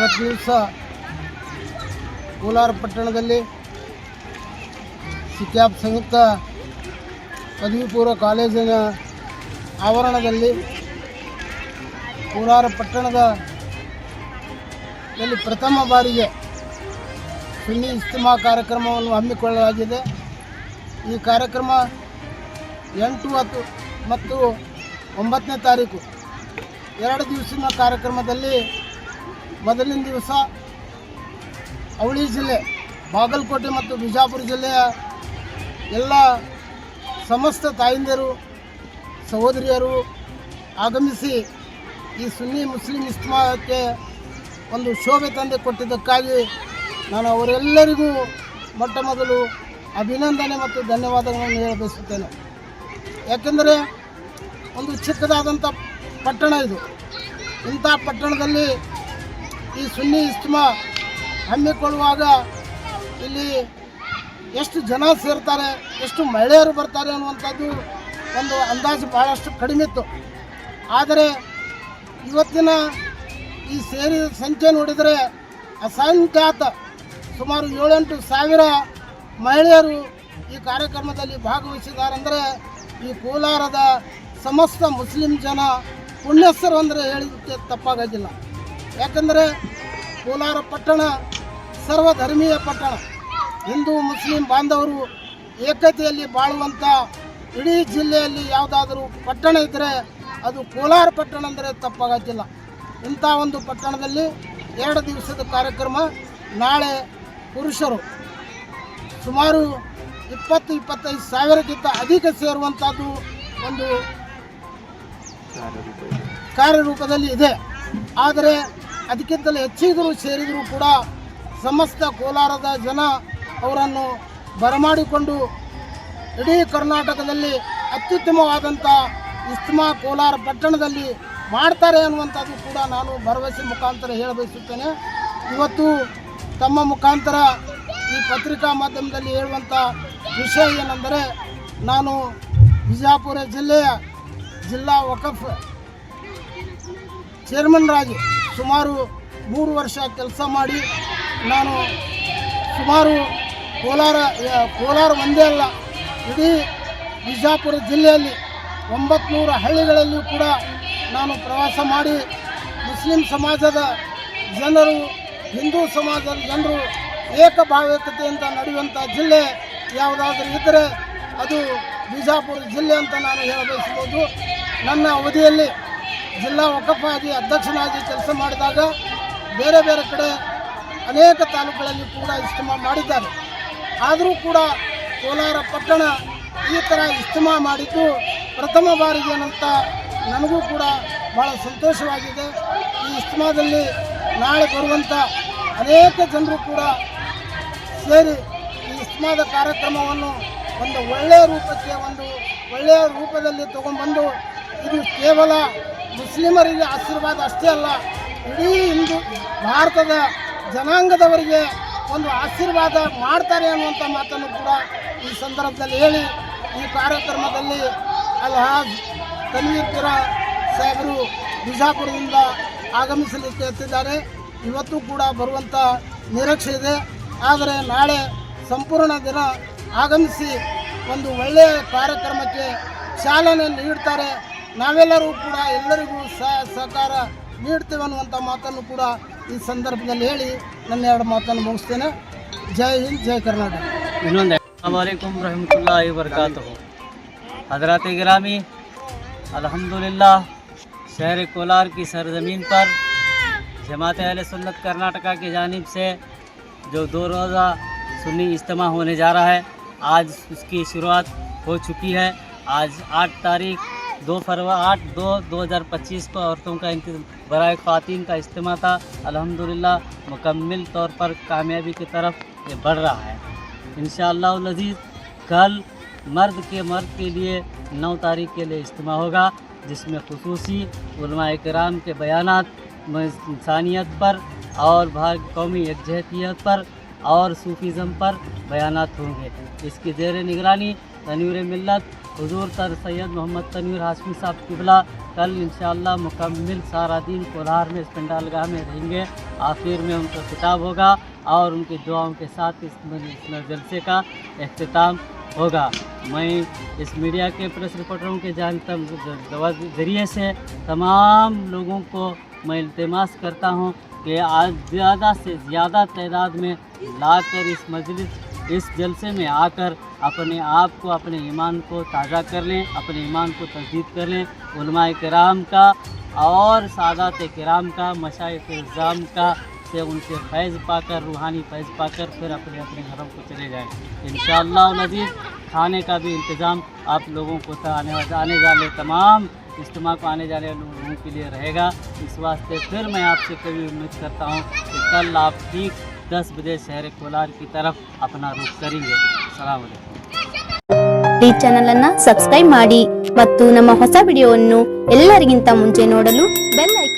ಇವತ್ತು ದಿವಸ ಕೋಲಾರ ಪಟ್ಟಣದಲ್ಲಿ ಸಿಕ್ಯಾಪ್ ಸಂಯುಕ್ತ ಪದವಿ ಪೂರ್ವ ಕಾಲೇಜಿನ ಆವರಣದಲ್ಲಿ ಕೋಲಾರ ಪಟ್ಟಣದ ದಲ್ಲಿ ಪ್ರಥಮ ಬಾರಿಗೆ ಸುನ್ನಿ ಇಜ್ತಿಮಾ ಕಾರ್ಯಕ್ರಮವನ್ನು ಹಮ್ಮಿಕೊಳ್ಳಲಾಗಿದೆ. ಈ ಕಾರ್ಯಕ್ರಮ ಎಂಟು ಹತ್ತು ಮತ್ತು ಒಂಬತ್ತನೇ ತಾರೀಕು ಎರಡು ದಿವಸದ ಕಾರ್ಯಕ್ರಮದಲ್ಲಿ ಮೊದಲಿನ ದಿವಸ ಅವಳಿ ಜಿಲ್ಲೆ, ಬಾಗಲಕೋಟೆ ಮತ್ತು ಬಿಜಾಪುರ ಜಿಲ್ಲೆಯ ಎಲ್ಲ ಸಮಸ್ತ ತಾಯಂದಿರು, ಸಹೋದರಿಯರು ಆಗಮಿಸಿ ಈ ಸುನ್ನಿ ಮುಸ್ಲಿಂ ಇಸ್ಮಾಕ್ಕೆ ಒಂದು ಶೋಭೆ ತಂದೆ ಕೊಟ್ಟಿದ್ದಕ್ಕಾಗಿ ನಾನು ಅವರೆಲ್ಲರಿಗೂ ಮೊಟ್ಟ ಮೊದಲು ಅಭಿನಂದನೆ ಮತ್ತು ಧನ್ಯವಾದಗಳನ್ನು ಹೇಳಬಯಸುತ್ತೇನೆ ಯಾಕೆಂದರೆ ಒಂದು ಚಿಕ್ಕದಾದಂಥ ಪಟ್ಟಣ ಇದು. ಇಂಥ ಪಟ್ಟಣದಲ್ಲಿ ಈ ಸುನ್ನಿ ಇಸ್ಮಾ ಹಮ್ಮಿಕೊಳ್ಳುವಾಗ ಇಲ್ಲಿ ಎಷ್ಟು ಜನ ಸೇರ್ತಾರೆ, ಎಷ್ಟು ಮಹಿಳೆಯರು ಬರ್ತಾರೆ ಅನ್ನುವಂಥದ್ದು ಒಂದು ಅಂದಾಜು ಭಾಳಷ್ಟು ಕಡಿಮೆ ಇತ್ತು. ಆದರೆ ಇವತ್ತಿನ ಈ ಸೇರಿ ಸಂಖ್ಯೆ ನೋಡಿದರೆ ಅಸಂಖ್ಯಾತ, ಸುಮಾರು ಏಳೆಂಟು ಸಾವಿರ ಮಹಿಳೆಯರು ಈ ಕಾರ್ಯಕ್ರಮದಲ್ಲಿ ಭಾಗವಹಿಸಿದ್ದಾರೆಂದರೆ ಈ ಕೋಲಾರದ ಸಮಸ್ತ ಮುಸ್ಲಿಂ ಜನ ಪುಣ್ಯಸ್ಥರು ಅಂದರೆ ಹೇಳಿದ್ದಕ್ಕೆ ತಪ್ಪಾಗೋದಿಲ್ಲ. ಯಾಕಂದರೆ ಕೋಲಾರ ಪಟ್ಟಣ ಸರ್ವಧರ್ಮೀಯ ಪಟ್ಟಣ. ಹಿಂದೂ, ಮುಸ್ಲಿಂ ಬಾಂಧವರು ಏಕತೆಯಲ್ಲಿ ಬಾಳುವಂಥ ಇಡೀ ಜಿಲ್ಲೆಯಲ್ಲಿ ಯಾವುದಾದರೂ ಪಟ್ಟಣ ಇದ್ದರೆ ಅದು ಕೋಲಾರ ಪಟ್ಟಣ ಅಂದರೆ ತಪ್ಪಾಗೋದಿಲ್ಲ. ಇಂಥ ಒಂದು ಪಟ್ಟಣದಲ್ಲಿ ಎರಡು ದಿವಸದ ಕಾರ್ಯಕ್ರಮ ನಾಳೆ ಪುರುಷರು ಸುಮಾರು ಇಪ್ಪತ್ತು, ಇಪ್ಪತ್ತೈದು ಸಾವಿರಕ್ಕಿಂತ ಅಧಿಕ ಸೇರುವಂಥದ್ದು ಒಂದು ಕಾರ್ಯರೂಪದಲ್ಲಿ ಇದೆ. ಆದರೆ ಅದಕ್ಕಿಂತಲೂ ಹೆಚ್ಚಿದ್ರು ಸೇರಿದರೂ ಕೂಡ ಸಮಸ್ತ ಕೋಲಾರದ ಜನ ಅವರನ್ನು ಬರಮಾಡಿಕೊಂಡು ಇಡೀ ಕರ್ನಾಟಕದಲ್ಲಿ ಅತ್ಯುತ್ತಮವಾದಂಥ ಇಸ್ತಮಾ ಕೋಲಾರ ಪಟ್ಟಣದಲ್ಲಿ ಮಾಡ್ತಾರೆ ಅನ್ನುವಂಥದ್ದು ಕೂಡ ನಾನು ಭರವಸೆ ಮುಖಾಂತರ ಹೇಳಬಯಸುತ್ತೇನೆ ಇವತ್ತು ತಮ್ಮ ಮುಖಾಂತರ ಈ ಪತ್ರಿಕಾ ಮಾಧ್ಯಮದಲ್ಲಿ ಹೇಳುವಂಥ ವಿಷಯ ಏನೆಂದರೆ, ನಾನು ಬಿಜಾಪುರ ಜಿಲ್ಲೆಯ ಜಿಲ್ಲಾ ವಕಫ್ ಚೇರ್ಮನ್ ರಾಜು ಸುಮಾರು ಮೂರು ವರ್ಷ ಕೆಲಸ ಮಾಡಿ ನಾನು ಸುಮಾರು ಕೋಲಾರ ಕೋಲಾರ ಒಂದೇ ಅಲ್ಲ, ಇಡೀ ಬಿಜಾಪುರ ಜಿಲ್ಲೆಯಲ್ಲಿ ಒಂಬತ್ನೂರು ಹಳ್ಳಿಗಳಲ್ಲಿಯೂ ಕೂಡ ನಾನು ಪ್ರವಾಸ ಮಾಡಿ ಮುಸ್ಲಿಂ ಸಮಾಜದ ಜನರು, ಹಿಂದೂ ಸಮಾಜದ ಜನರು ಏಕಭಾವಕತೆಯಿಂದ ನಡೆಯುವಂಥ ಜಿಲ್ಲೆ ಯಾವುದಾದ್ರೂ ಇದ್ದರೆ ಅದು ಬಿಜಾಪುರ ಜಿಲ್ಲೆ ಅಂತ ನಾನು ಹೇಳಬಯಸ್ಬೋದು. ನನ್ನ ಅವಧಿಯಲ್ಲಿ ಜಿಲ್ಲಾ ವಕಫಾಗಿ ಅಧ್ಯಕ್ಷನಾಗಿ ಕೆಲಸ ಮಾಡಿದಾಗ ಬೇರೆ ಬೇರೆ ಕಡೆ ಅನೇಕ ತಾಲೂಕುಗಳಲ್ಲಿ ಕೂಡ ಇಸ್ತಮಾ ಮಾಡಿದ್ದಾರೆ. ಆದರೂ ಕೂಡ ಕೋಲಾರ ಪಟ್ಟಣ ಈ ಥರ ಇಸ್ತಮಾ ಮಾಡಿದ್ದು ಪ್ರಥಮ ಬಾರಿಗೆ ಏನಂತ ನನಗೂ ಕೂಡ ಭಾಳ ಸಂತೋಷವಾಗಿದೆ. ಈ ಇಸ್ತಮಾದಲ್ಲಿ ನಾಳೆ ಬರುವಂಥ ಅನೇಕ ಜನರು ಕೂಡ ಸೇರಿ ಈ ಇಸ್ಮಾದ ಕಾರ್ಯಕ್ರಮವನ್ನು ಒಂದು ಒಳ್ಳೆಯ ರೂಪಕ್ಕೆ ಒಂದು ಒಳ್ಳೆಯ ರೂಪದಲ್ಲಿ ತಗೊಂಡ್ಬಂದು ಇದು ಕೇವಲ ಮುಸ್ಲಿಮರಿಗೆ ಆಶೀರ್ವಾದ ಅಷ್ಟೇ ಅಲ್ಲ, ಇಡೀ ಹಿಂದೂ ಭಾರತದ ಜನಾಂಗದವರಿಗೆ ಒಂದು ಆಶೀರ್ವಾದ ಮಾಡ್ತಾರೆ ಅನ್ನುವಂಥ ಮಾತನ್ನು ಕೂಡ ಈ ಸಂದರ್ಭದಲ್ಲಿ ಹೇಳಿ, ಈ ಕಾರ್ಯಕ್ರಮದಲ್ಲಿ ಅಲ್ಹಾಜ್ ತನ್ವೀರ್ಪುರ ಸಾಹೇಬರು ಬಿಜಾಪುರದಿಂದ ಆಗಮಿಸಲಿಕ್ಕೆ ಎತ್ತಿದ್ದಾರೆ. ಇವತ್ತು ಕೂಡ ಬರುವಂಥ ನಿರೀಕ್ಷೆ ಇದೆ. ಆದರೆ ನಾಳೆ ಸಂಪೂರ್ಣ ದಿನ ಆಗಮಿಸಿ ಒಂದು ಒಳ್ಳೆಯ ಕಾರ್ಯಕ್ರಮಕ್ಕೆ ಚಾಲನೆ ನೀಡ್ತಾರೆ. ನಾವೆಲ್ಲರೂ ಕೂಡ ಎಲ್ಲರಿಗೂ ಸಹಕಾರ ನೀಡ್ತೇವೆ ಅನ್ನುವಂಥ ಮಾತನ್ನು ಕೂಡ ಈ ಸಂದರ್ಭದಲ್ಲಿ ಹೇಳಿ ನನ್ನ ಎರಡು ಮಾತನ್ನು ಮುಗಿಸ್ತೇನೆ. ಜೈ ಹಿಂದ್، ಜೈ ಕರ್ನಾಟಕ. ಇನ್ನೊಂದು ಅಲೈಕುಮ್ ರಹಮತುಲ್ಲಾ ವರ್ಕಾತು حضرات گرامی الحمدللہ شہر کولار کی سرزمین پر جماعت اہل سنت کرناٹکا کی جانب سے جو دو روزہ سنی اجتماع ہونے جا رہا ہے آج اس کی شروعات ہو چکی ہے آج آٹھ تاریخ دو فروا آٹھ دو دو ہزار پچیس کو عورتوں کا برائے خواتین کا اجتماع تھا۔ الحمدللہ مکمل طور پر کامیابی کی طرف یہ بڑھ رہا ہے۔ انشاءاللہ العزیز، کل مرد کے مرد کے لیے نو تاریخ کے لیے اجتماع ہوگا، جس میں خصوصی علماء کرام کے بیانات، انسانیت پر اور بھارت قومی یکجہتیت پر اور صوفیزم پر بیانات ہوں گے۔ اس کی زیر نگرانی تنور ملت حضور سر سید محمد تنویر ہاشمی صاحب قبلہ کل انشاءاللہ مکمل سارا دن کولہار میں اس گاہ میں رہیں گے۔ آخر میں ان کا خطاب ہوگا اور ان کی دعاؤں کے ساتھ اس جلسے کا اختتام ہوگا۔ میں اس میڈیا کے پریس رپورٹروں کے جانتا ذریعے سے تمام لوگوں کو میں التماس کرتا ہوں کہ آج زیادہ سے زیادہ تعداد میں لا کر اس مجلس اس جلسے میں آ کر اپنے آپ کو، اپنے ایمان کو تازہ کر لیں، اپنے ایمان کو تجدید کر لیں۔ علماء کرام کا اور سادات کرام کا مشائق الزام کا سے ان سے فیض پا کر، روحانی فیض پا کر پھر اپنے اپنے گھروں کو چلے جائیں۔ انشاءاللہ شاء اللہ کھانے کا بھی انتظام آپ لوگوں کو آنے آنے والے تمام اجتماع کو آنے جانے والے لوگوں کے لیے رہے گا۔ اس واسطے پھر میں آپ سے کبھی امید کرتا ہوں کہ کل آپ ٹھیک दस बजे शहर कोलार की तरफ अपना रुख करेंगे सलाम अलैकुम ಈ ಚಾನೆಲ್ ಅನ್ನ ಸಬ್ಸ್ಕ್ರೈಬ್ ಮಾಡಿ ಮತ್ತು ನಮ್ಮ ಹೊಸ ವಿಡಿಯೋವನ್ನು ಎಲ್ಲರಿಗಿಂತ ಮುಂಚೆ ನೋಡಲು ಬೆಲ್ ಐಕಾನ್